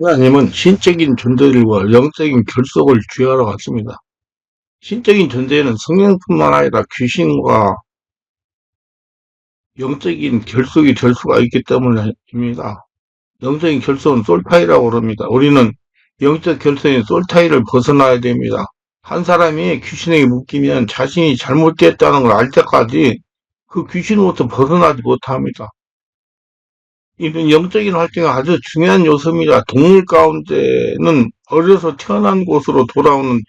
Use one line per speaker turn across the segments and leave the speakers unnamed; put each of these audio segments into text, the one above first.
하나님은 신적인 존재들과 영적인 결속을 주의하러 갔습니다. 신적인 존재에는 성령뿐만 아니라 귀신과 영적인 결속이 될 수가 있기 때문입니다. 영적인 결속은 솔타이라고 그럽니다. 우리는 영적 결속인 솔타이를 벗어나야 됩니다. 한 사람이 귀신에게 묶이면 자신이 잘못됐다는 걸 알 때까지 그 귀신으로부터 벗어나지 못합니다. 이런 영적인 활동이 아주 중요한 요소입니다. 동물 가운데는 어려서 태어난 곳으로 돌아오는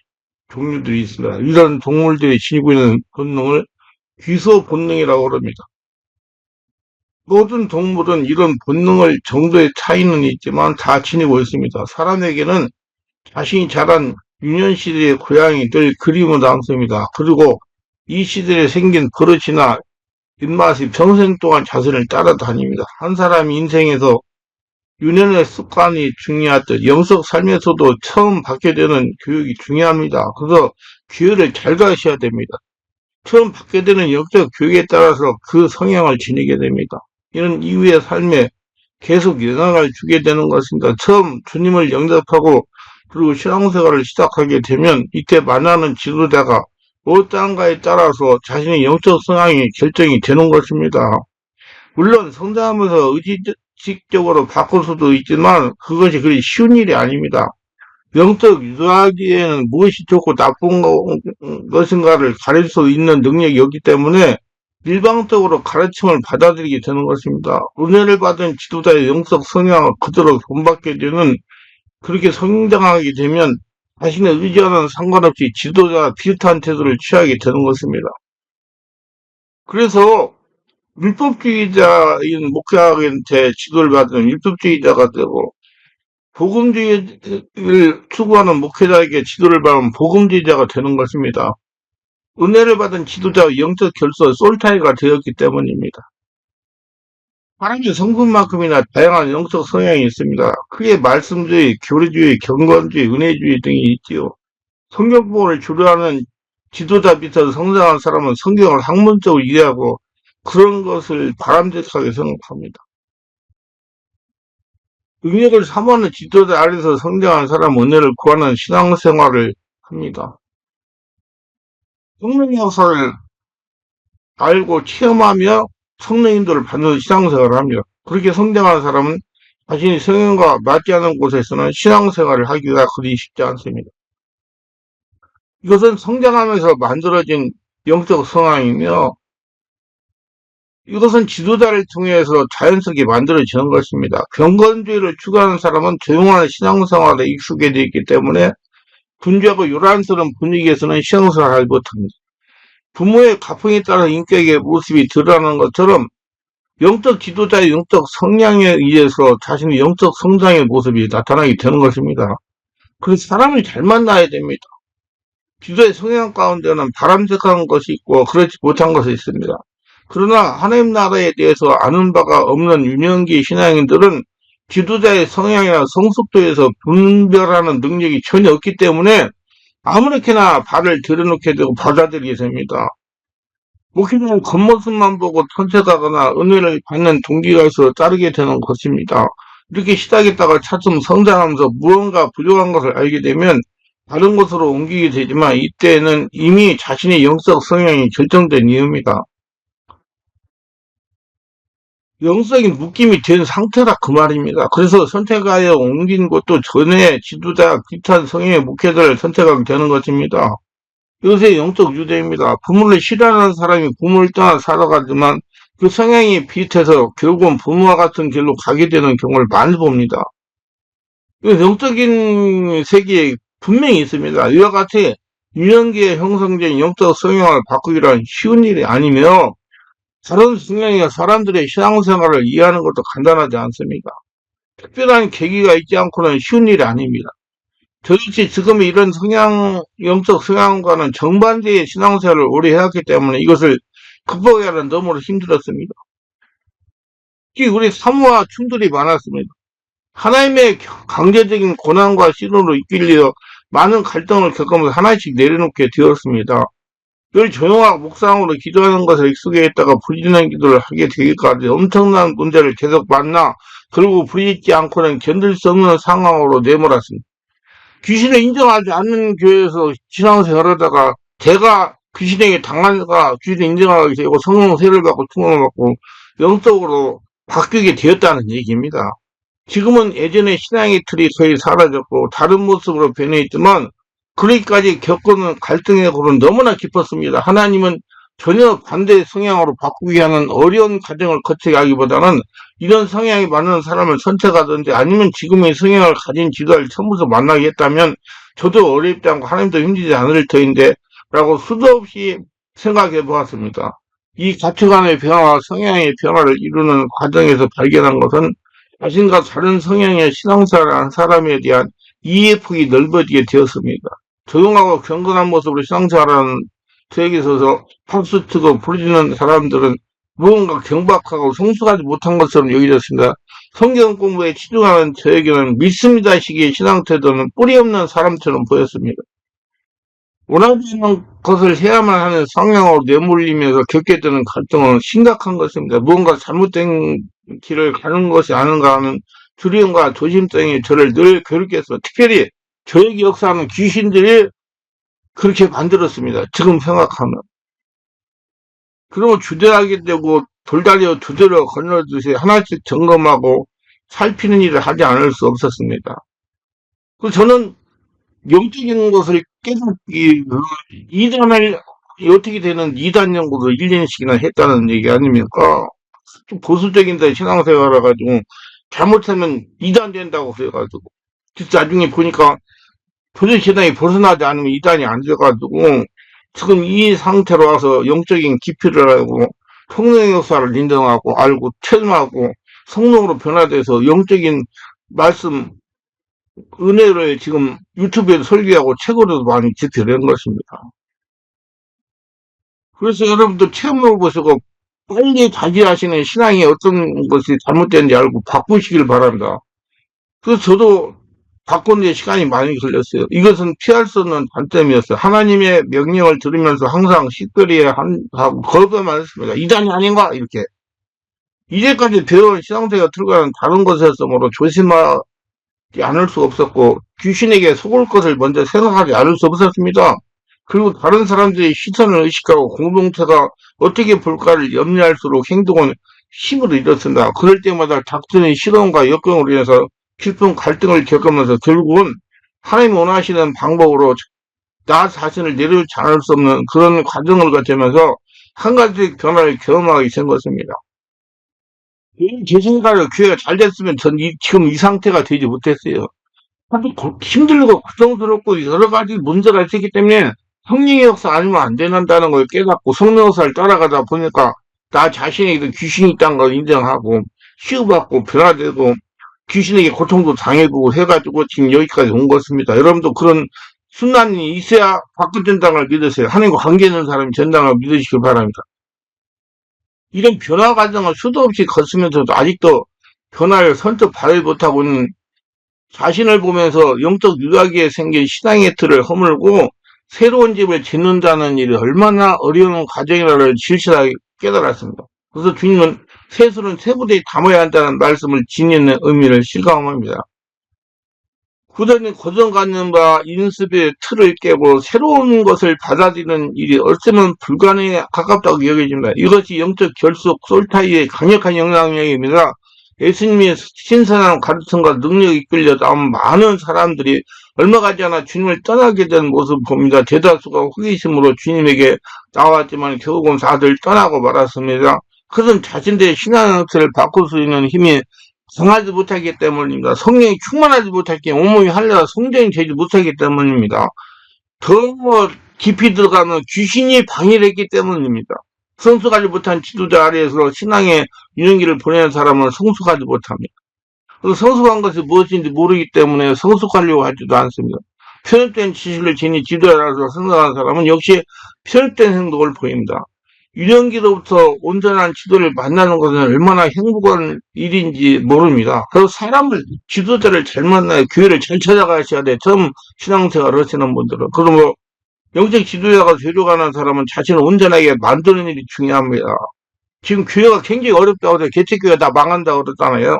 종류들이 있습니다. 이런 동물들이 지니고 있는 본능을 귀소 본능이라고 합니다. 모든 동물은 이런 본능을 정도의 차이는 있지만 다 지니고 있습니다. 사람에게는 자신이 자란 유년 시대의 고향이 늘 그리움을 남습니다. 그리고 이 시대에 생긴 버릇이나 입맛이 평생 동안 자신을 따라다닙니다. 한 사람이 인생에서 유년의 습관이 중요하듯 영적 삶에서도 처음 받게 되는 교육이 중요합니다. 그래서 기회를 잘 가셔야 됩니다. 처음 받게 되는 영적 교육에 따라서 그 성향을 지니게 됩니다. 이런 이후의 삶에 계속 영향을 주게 되는 것입니다. 처음 주님을 영접하고 그리고 신앙생활을 시작하게 되면 이때 만나는 지도자가 어떠한가에 따라서 자신의 영적 성향이 결정이 되는 것입니다. 물론 성장하면서 의지식적으로 바꿀 수도 있지만 그것이 그리 쉬운 일이 아닙니다. 영적 유도하기에는 무엇이 좋고 나쁜 것인가를 가릴 수 있는 능력이 없기 때문에 일방적으로 가르침을 받아들이게 되는 것입니다. 은혜를 받은 지도자의 영적 성향을 그대로 본받게 되는 그렇게 성장하게 되면 자신의 의지와는 상관없이 지도자와 비슷한 태도를 취하게 되는 것입니다. 그래서 율법주의자인 목회학한테 지도를 받은 율법주의자가 되고 복음주의를 추구하는 목회자에게 지도를 받은 복음주의자가 되는 것입니다. 은혜를 받은 지도자의 영적 결소 솔타이가 되었기 때문입니다. 하나님의 성분만큼이나 다양한 영적 성향이 있습니다. 크게 말씀주의, 교리주의, 경건주의, 은혜주의 등이 있지요. 성경보를 주류하는 지도자 밑에서 성장한 사람은 성경을 학문적으로 이해하고 그런 것을 바람직하게 생각합니다. 능력을 사모하는 지도자 아래서 성장한 사람은 은혜를 구하는 신앙생활을 합니다. 성령 역사를 알고 체험하며 성령 인도를 받는 신앙생활을 합니다. 그렇게 성장하는 사람은 자신이 성령과 맞지 않은 곳에서는 신앙생활을 하기가 그리 쉽지 않습니다. 이것은 성장하면서 만들어진 영적 성향이며 이것은 지도자를 통해서 자연스럽게 만들어지는 것입니다. 경건주의를 추구하는 사람은 조용한 신앙생활에 익숙해져 있기 때문에 분주하고 요란스러운 분위기에서는 신앙생활을 못합니다. 부모의 가풍에 따라 인격의 모습이 드러나는 것처럼 영적 지도자의 영적 성향에 의해서 자신의 영적 성장의 모습이 나타나게 되는 것입니다. 그래서 사람을 잘 만나야 됩니다. 지도의 성향 가운데는 바람직한 것이 있고 그렇지 못한 것이 있습니다. 그러나 하나님 나라에 대해서 아는 바가 없는 유년기 신앙인들은 지도자의 성향이나 성숙도에서 분별하는 능력이 전혀 없기 때문에 아무렇게나 발을 들여놓게 되고 받아들이게 됩니다. 목회자는 겉모습만 보고 선택하거나 은혜를 받는 동기가 있어 따르게 되는 것입니다. 이렇게 시작했다가 차츰 성장하면서 무언가 부족한 것을 알게 되면 다른 곳으로 옮기게 되지만 이때는 이미 자신의 영적 성향이 결정된 이유입니다. 영적인 묶임이 된 상태라 그 말입니다. 그래서 선택하여 옮긴 것도 전에 지도자 비슷한 성향의 목회자를 선택하게 되는 것입니다. 이것의 영적 유대입니다. 부모를 싫어하는 사람이 부모를 떠나 살아가지만 그 성향이 비슷해서 결국은 부모와 같은 길로 가게 되는 경우를 많이 봅니다. 영적인 세계에 분명히 있습니다. 이와 같이 유년기에 형성된 영적 성향을 바꾸기란 쉬운 일이 아니며 다른 성향이 사람들의 신앙생활을 이해하는 것도 간단하지 않습니다. 특별한 계기가 있지 않고는 쉬운 일이 아닙니다. 도대체 지금 이런 성향, 영적 성향과는 정반대의 신앙생활을 오래 해왔기 때문에 이것을 극복하기는 너무나 힘들었습니다. 특히 우리 사모와 충돌이 많았습니다. 하나님의 강제적인 고난과 시련으로 이끌려 많은 갈등을 겪으면서 하나씩 내려놓게 되었습니다. 늘 조용하고 묵상으로 기도하는 것을 익숙해 있다가 부지런한 기도를 하게 되기까지 엄청난 문제를 계속 만나 결국 부딪지 않고는 견딜 수 없는 상황으로 내몰았습니다. 귀신을 인정하지 않는 교회에서 신앙생활을 하다가 제가 귀신에게 당한가 귀신을 인정하게 되고 성령 세를 받고 충만을 받고 영적으로 바뀌게 되었다는 얘기입니다. 지금은 예전의 신앙의 틀이 거의 사라졌고 다른 모습으로 변해 있지만 그러기까지 겪어는 갈등의 골은 너무나 깊었습니다. 하나님은 전혀 반대 성향으로 바꾸게 하는 어려운 과정을 거치게 하기보다는 이런 성향이 많은 사람을 선택하든지 아니면 지금의 성향을 가진 지도자를 처음부터 만나게 했다면 저도 어렵지 않고 하나님도 힘들지 않을 터인데 라고 수도 없이 생각해 보았습니다. 이 가치관의 변화와 성향의 변화를 이루는 과정에서 발견한 것은 자신과 다른 성향의 한 사람에 대한 이해 폭이 넓어지게 되었습니다. 조용하고 경건한 모습으로 신앙생활하는 저에게 있어서 박수 치고 부르짖는 사람들은 무언가 경박하고 성숙하지 못한 것처럼 여겨졌습니다. 성경 공부에 치중하는 저에게는 믿습니다 시기의 신앙 태도는 뿌리 없는 사람처럼 보였습니다. 원하지 않는 것을 해야만 하는 성향으로 내몰리면서 겪게 되는 갈등은 심각한 것입니다. 무언가 잘못된 길을 가는 것이 아닌가 하는 두려움과 조심성이 저를 늘 괴롭게 했어. 특별히 저에게 역사하는 귀신들이 그렇게 만들었습니다. 지금 생각하면. 그러면 주대하게 되고 돌다리を두드려 건너듯이 하나씩 점검하고 살피는 일을 하지 않을 수 없었습니다. 그 저는 영적인 것을 깨닫기 이단을 어떻게 되는 이단 연구를 1년씩이나 했다는 얘기 아닙니까? 좀 보수적인데 신앙생활 해가지고 잘못하면 이단 된다고 그래가지고 나중에 보니까 도저히 신앙이 벗어나지 않으면 이단이 안 돼가지고 지금 이 상태로 와서 영적인 깊이를 알고 성령의 역사를 인정하고 알고 체험하고 성령으로 변화돼서 영적인 말씀 은혜를 지금 유튜브에서 설계하고 책으로도 많이 집필한 것입니다. 그래서 여러분들 체험을 보시고 빨리 자신의 신앙이 어떤 것이 잘못된지 알고 바꾸시길 바랍니다. 그래서 저도 바꾸는데 시간이 많이 걸렸어요. 이것은 피할 수 없는 단점이었어요. 하나님의 명령을 들으면서 항상 시끄리에 하고 거부만 했습니다. 이단이 아닌가? 이렇게. 이제까지 배운 신앙생활 들어가는 다른 것에서므로 조심하지 않을 수 없었고 귀신에게 속을 것을 먼저 생각하지 않을 수 없었습니다. 그리고 다른 사람들의 시선을 의식하고 공동체가 어떻게 볼까를 염려할수록 행동은 힘을 잃었습니다. 그럴 때마다 닥치는 시련과 역경으로 인해서 깊은 갈등을 겪으면서 결국은 하나님 원하시는 방법으로 나 자신을 내려놓지 않을 수 없는 그런 과정을 거치면서 한 가지 변화를 경험하게 된 것입니다. 제 생각에 교회가 잘 됐으면 전 이, 지금 이 상태가 되지 못했어요. 힘들고 고통스럽고 여러 가지 문제가 있었기 때문에 성령의 역사 아니면 안 된다는 걸 깨닫고 성령 역사를 따라가다 보니까 나 자신에게도 귀신이 있다는 걸 인정하고 치유받고 변화되고 귀신에게 고통도 당해보고 해가지고 지금 여기까지 온 것입니다. 여러분도 그런 순환이 있어야 바꾼 전당을 믿으세요. 하나님과 관계 있는 사람이 전당을 믿으시길 바랍니다. 이런 변화 과정을 수도 없이 거치면서도 아직도 변화를 선뜻 발휘 못하고 있는 자신을 보면서 영적 유학에 생긴 신앙의 틀을 허물고 새로운 집을 짓는다는 일이 얼마나 어려운 과정이라를 실실하게 깨달았습니다. 그래서 주님은 세술은 세부대에 담아야 한다는 말씀을 지니는 의미를 실감합니다. 구전이 고정관념과 인습의 틀을 깨고 새로운 것을 받아들이는 일이 어쩌면 불가능에 가깝다고 여겨집니다. 이것이 영적 결속 솔타이의 강력한 영향력입니다. 예수님의 신선한 가르침과 능력이 이끌려 나온 많은 사람들이 얼마 가지 않아 주님을 떠나게 된 모습을 봅니다. 대다수가 호기심으로 주님에게 나왔지만 결국은 다들 떠나고 말았습니다. 그것은 자신들의 신앙 형태를 바꿀 수 있는 힘이 강하지 못하기 때문입니다. 성령이 충만하지 못하기 온몸이 할려라 성전이 되지 못하기 때문입니다. 더 깊이 들어가면 귀신이 방해를 했기 때문입니다. 성숙하지 못한 지도자 아래에서 신앙의 유년기를 보내는 사람은 성숙하지 못합니다. 성숙한 것이 무엇인지 모르기 때문에 성숙하려고 하지도 않습니다. 편협된 지식을 지니 지도자라서 생각하는 사람은 역시 편협된 행동을 보입니다. 유년기로부터 온전한 지도를 만나는 것은 얼마나 행복한 일인지 모릅니다. 그래서 사람을, 지도자를 잘 만나야 교회를 잘 찾아가셔야 돼. 처음 신앙생활 하시는 분들은. 그러면 영적 지도자가 되려가는 사람은 자신을 온전하게 만드는 일이 중요합니다. 지금 교회가 굉장히 어렵다고 그래요. 개척교회가 다 망한다고 그러잖아요.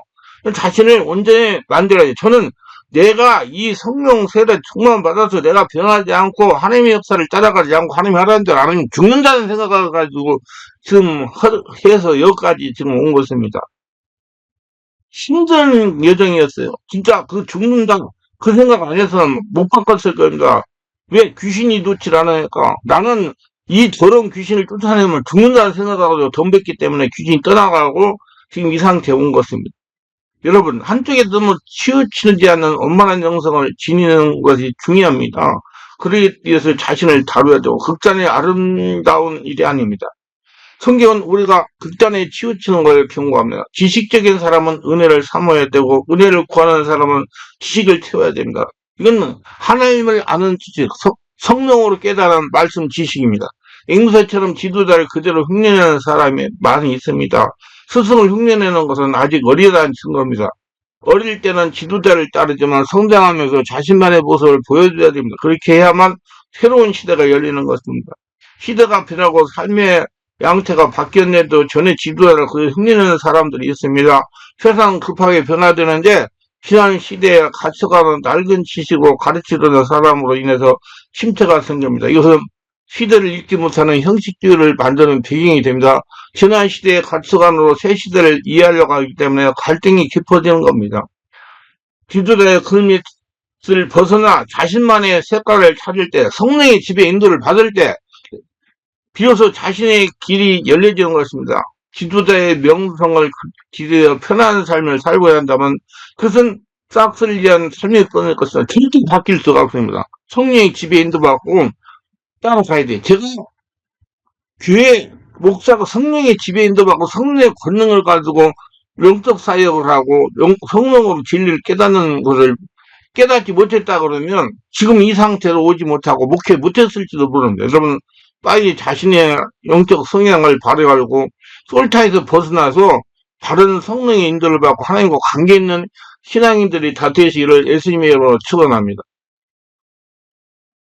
자신을 온전히 만들어야지. 저는 내가 이 성령 세례 충만 받아서 내가 변하지 않고 하나님의 역사를 따라가지 않고 하나님이 하라는 안 하면 죽는다는 생각을 가지고 지금 허- 해서 여기까지 지금 온 것입니다. 힘든 여정이었어요. 진짜 그 죽는다 그 생각 안 해서는 못 바꿨을 겁니다. 왜 귀신이 놓질 않으니까 나는 이 더러운 귀신을 쫓아내면 죽는다는 생각하고 덤볐기 때문에 귀신이 떠나가고 지금 이 상태에 온 것입니다. 여러분 한쪽에 너무 치우치지 않는 원만한 영성을 지니는 것이 중요합니다. 그러기 위해서 자신을 다루어야죠. 극단의 아름다운 일이 아닙니다. 성경은 우리가 극단에 치우치는 걸 경고합니다. 지식적인 사람은 은혜를 삼아야 되고 은혜를 구하는 사람은 지식을 채워야 됩니다. 이건 하나님을 아는 지식, 성- 성령으로 깨달은 말씀 지식입니다. 앵무새처럼 지도자를 그대로 흉내내는 사람이 많이 있습니다. 스승을 흉내내는 것은 아직 어리다는 증거입니다. 어릴 때는 지도자를 따르지만 성장하면서 자신만의 모습을 보여줘야 됩니다. 그렇게 해야만 새로운 시대가 열리는 것입니다. 시대가 변하고 삶의 양태가 바뀌었는데도 전에 지도자를 그 흉내내는 사람들이 있습니다. 세상 급하게 변화되는데 지난 시대에 갇혀가는 낡은 지식으로 가르치려는 사람으로 인해서 침체가 생깁니다. 이것은 시대를 읽지 못하는 형식주의를 만드는 배경이 됩니다. 지난 시대의 가치관으로 새 시대를 이해하려고 하기 때문에 갈등이 깊어지는 겁니다. 지도자의 그릇을 벗어나 자신만의 색깔을 찾을 때, 성령의 지배 인도를 받을 때, 비로소 자신의 길이 열려지는 것입니다. 지도자의 명성을 기대어 편안한 삶을 살고야 한다면 그것은 싹쓸이 위한 삶이 끊을 것이다. 절대 바뀔 수가 없습니다. 성령의 지배 인도받고 따라가야 돼. 제가 교회 목사가 성령의 지배 인도받고 성령의 권능을 가지고 영적 사역을 하고 영- 성령으로 진리를 깨닫는 것을 깨닫지 못했다 그러면 지금 이 상태로 오지 못하고 목회 못했을지도 모릅니다. 여러분 빨리 자신의 영적 성향을 발휘하고 솔타에서 벗어나서 바른 성령의 인도를 받고 하나님과 관계 있는 신앙인들이 다 되시기를 예수님의 이름으로 축원합니다.